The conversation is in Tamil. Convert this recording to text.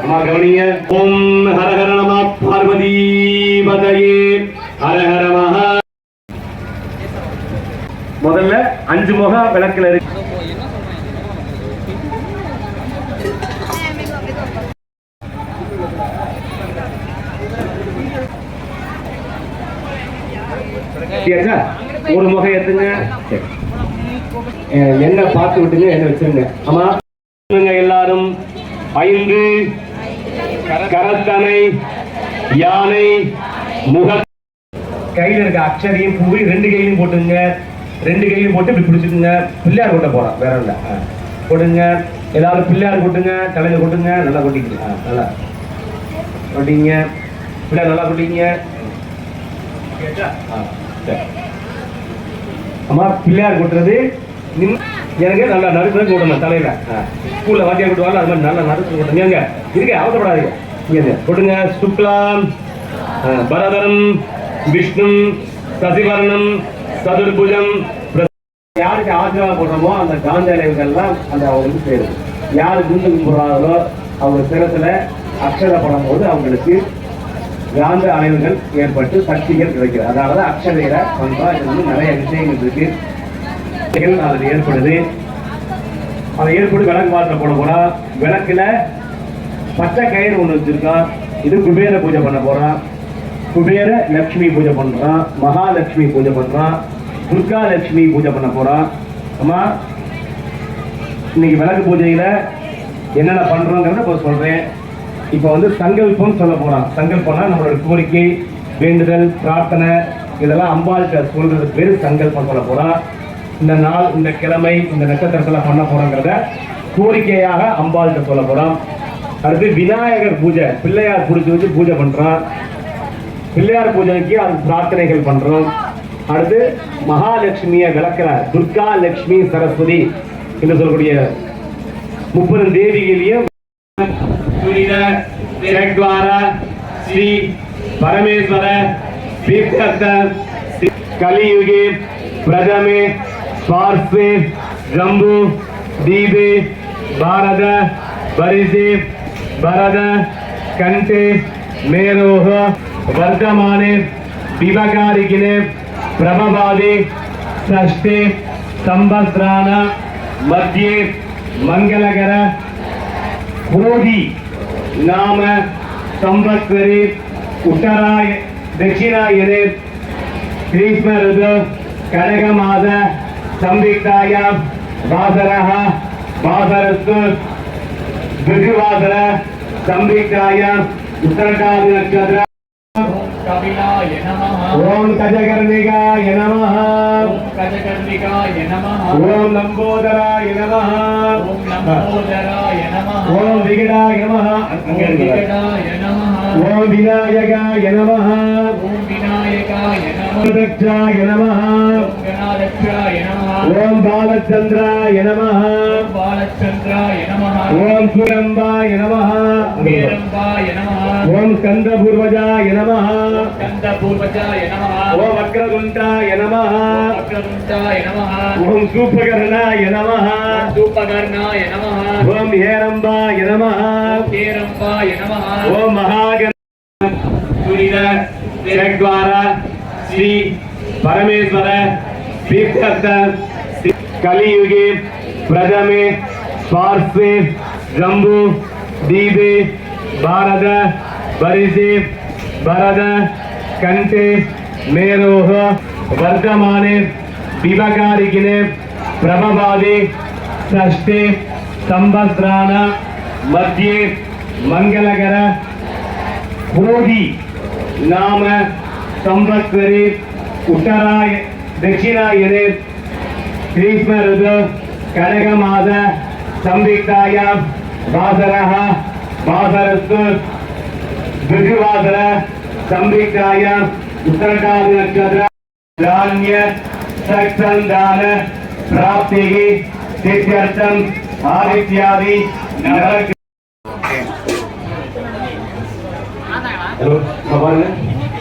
அம்மா ஓம் ஹரஹர நம பார்வதி பதையே. ஹரஹர மகா. முதல்ல அஞ்சு முக விளக்கில் இருக்கு ஒரு முகம் எடுத்துங்க என்ன பார்த்து விட்டுங்க என்ன வச்சிருங்க. ஆமா எல்லாரும் ஐந்து கரத்தனை யானை முக கையில இருக்க அக்ஷரையும் பூவையும் ரெண்டு கையிலையும் போட்டுங்க. ரெண்டு கையிலையும் போட்டு இப்படி பிடிச்சுக்குங்க. பிள்ளையார் கொட்ட போறோம் வேற இல்ல. போடுங்க. ஏதாவது பிள்ளையார் கொட்டுங்க தலையில கொட்டுங்க நல்லா கொட்டிங்க நல்லா. கொட்டிங்க. பிள்ளையார் நல்லா கொட்டிங்க. அம்மா பிள்ளையார் கொட்டுறது நின்னு எனக்கு நல்லா நடுப்புல போடணும் தலையில. ஸ்கூல்ல வாத்தியார் கொட்டுவாங்க அது மாதிரி நல்லா நடுப்புல கொட்டுங்க எங்க இருக்க அவசரப்படாதீங்க. இங்க கொட்டுங்க சுக்லாம் பரதரம் விஷ்ணு சசிவர்ணம் சதுர்புஜம் யாருக்கு ஆசீர்வாதம் போடுறோமோ அந்த காந்தாலயங்கள்லாம் அந்த அவங்களுக்கு சேரும் யார் குண்டு கும்பிடுறாங்களோ அவங்க சிரத்துல அக்ஷர படும் போது அவங்களுக்கு காந்த அலைவுகள் ஏற்பட்டு சக்திகள் கிடைக்கிறது. அதனாலதான் அக்ஷரையில பண்றோம் இது வந்து நிறைய விஷயங்கள் இருக்கு. விஷயங்கள் அதில் ஏற்படுது. அதை ஏற்பட்டு விளக்கு பாத்திரம் போட போறோம் விளக்குல பச்சை கயிறு ஒன்று வச்சிருக்கான் இது குபேர பூஜை பண்ண போறான் குபேர லட்சுமி பூஜை பண்றான் மகாலட்சுமி பூஜை பண்றான் துர்கா லட்சுமி பூஜை பண்ண போறான் அம்மா இன்னைக்கு விளக்கு பூஜையில என்னென்ன பண்றோங்கிறத இப்போ சொல்றேன். இப்போ வந்து சங்கல்பம் சொல்ல போறான். சங்கல்பம்னா நம்மளோட கோரிக்கை வேண்டுதல் பிரார்த்தனை இதெல்லாம் அம்பாள்கிட்ட சொல்றது பேர் சங்கல்பம் சொல்ல போறான் இந்த நாள் இந்த கிழமை இந்த நட்சத்திரத்தில் பண்ண போகிறோங்கிறத கோரிக்கையாக அம்பாள்கிட்ட சொல்ல போகிறோம் அடுத்து விநாயகர் பூஜை பிள்ளையார் பிடிச்சி வச்சு பூஜை பண்ணுறோம் பிள்ளையார் பூஜைக்கு அது பிரார்த்தனைகள் பண்ணுறோம் அடுத்து மகாலட்சுமியை விளக்கிற துர்கா லட்சுமி சரஸ்வதி என்று சொல்லக்கூடிய முப்பது தேவிகளையும் துரித திரக்வார ஸ்ரீ பரமேஸ்வர தீர்த்த கலியுகே பிரதமே Farsif, Jambu, Dibe, Barada, Barizif, Barada, Kante, Meroha, Vardamane, Divakarigine, Prabhavadi, Sashte, Sambhadrana, Madhye, Mangalagara, Krodi, Nama, Sambhatvare, Uttaraya, दक्षिणायने ग्रीष्म ऋतु कनकमास சம்திக்தாயாம் வாசரஹா வாசரஸ்து பிருகுவாசர சம்திக்தாயாம் உத்தரகாதி நட்சத்திர ஓம் கஜகர்ணிகாய நம ஓம் லம்போதராய நம ஓம் விகடாய நம ஓம் விநாயகாய நம ஓம் பாலச்சந்திராய நம ஓம் சூரம்பாய நம ஓம் ஸ்கந்தபூர்வஜாய நம ஓம் வக்ரதுண்டாய நம ஓம் சூப்பகர்ணாய நம ஓம் ஏரம்பாய நம ஓம் மகாகர் துரித ஜெக்வாரா श्री परमेश्वर कलियुगे प्रजमे स्वार्थे जम्बु दीबे भारद बरिजे भरद कंटे मेरोह वर्धमाने विवकारिगिने प्रभवादि षष्ठे संवत्सराण मध्ये मंगलकर होगी नाम मंगलकर क्रोधी नाम संवत्सरे उत्तराय दक्षिणायने ग्रीष्म ऋतु कनकमास संविक्तायां वासरः वासरस्तु ऋतुवासर संविक्तायां उत्तरकादि नक्षत्र धान्य सत्संधान प्राप्तिः सिद्ध्यर्थम् आदित्यादि नरक ஹலோ பாருங்க